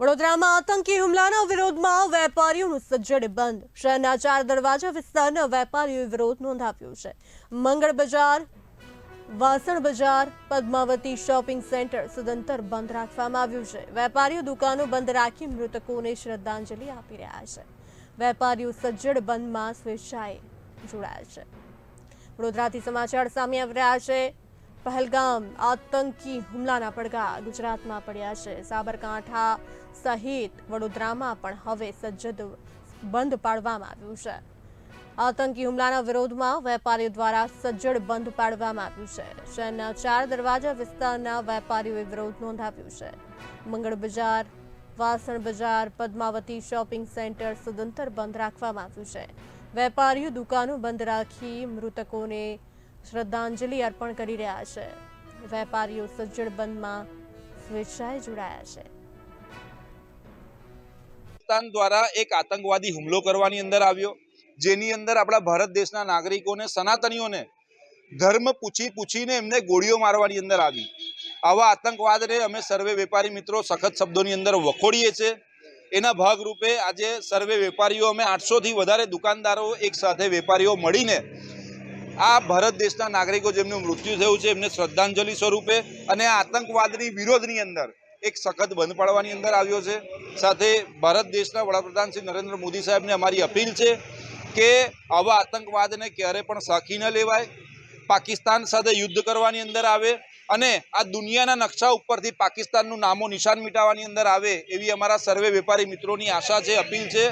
વડોદરામાં આતંકી હુમલાના વિરોધમાં વેપારીઓનું સજ્જડ બંધ. શહેરના ચાર દરવાજા વિસ્તારના વેપારીઓએ વિરોધ નોંધાવ્યો છે. મંગળ બજાર, વાસણ બજાર, પદ્માવતી શોપિંગ સેન્ટર સદંતર બંધ રાખવામાં આવ્યું છે. વેપારીઓ દુકાનો બંધ રાખી મૃતકોને શ્રદ્ધાંજલિ આપી રહ્યા છે. વેપારીઓ સજ્જડ બંધમાં સ્વેચ્છાએ જોડાયા છે. વડોદરાથી સમાચાર સામે આવી રહ્યા છે. પહેલગામ આતંકી હુમલાના પડઘા ગુજરાતમાં પડ્યા છે સાબરકાંઠા સહિત વડોદરામાં પણ હવે સજ્જડ બંધ પાડવામાં આવ્યું છે આતંકી હુમલાના વિરોધમાં વેપારીઓ દ્વારા સજ્જડ બંધ પાડવામાં આવ્યું છે શહેરના ચાર દરવાજા વિસ્તારના વેપારીઓએ વિરોધ નોંધાવ્યો છે મંગળ બજાર વાસણ બજાર પદ્માવતી શોપિંગ સેન્ટર સદંતર બંધ રાખવામાં આવ્યું છે વેપારીઓ દુકાનો બંધ રાખી મૃતકોને શ્રદ્ધાંજલિ અર્પણ કરી રહ્યા છે. વેપારીઓ સજ્જડ બંધમાં સ્વેચ્છાએ જોડાયા છે. પાકિસ્તાન દ્વારા એક આતંકવાદી હુમલો કરવાની અંદર આવ્યો, જેની અંદર આપણા ભારત દેશના નાગરિકોને, સનાતનીઓને ધર્મ પૂછી પૂછીને એમને ગોળીઓ મારવાની અંદર આવી. આવા આતંકવાદને અમે સર્વે વેપારી મિત્રો સખત શબ્દોની અંદર વખોડીએ છીએ. એના ભાગરૂપે આજે સર્વે વેપારીઓ, અમે આઠસોથી વધારે દુકાનદારો એક સાથે વેપારીઓ મળીને આ ભારત દેશના નાગરિકો જેમનું મૃત્યુ થયું છે, એમને શ્રદ્ધાંજલિ સ્વરૂપે અને આતંકવાદની વિરોધની અંદર એક સખત બંધ પાડવાની અંદર આવ્યો છે. સાથે ભારત દેશના વડાપ્રધાન શ્રી નરેન્દ્ર મોદી સાહેબને અમારી અપીલ છે કે આવા આતંકવાદને ક્યારે પણ સાખી ન લેવાય. પાકિસ્તાન સાથે યુદ્ધ કરવાની અંદર આવે અને આ દુનિયાના નકશા ઉપરથી પાકિસ્તાનનું નામો નિશાન મિટાવવાની અંદર આવે એવી અમારા સર્વે વેપારી મિત્રોની આશા છે, અપીલ છે.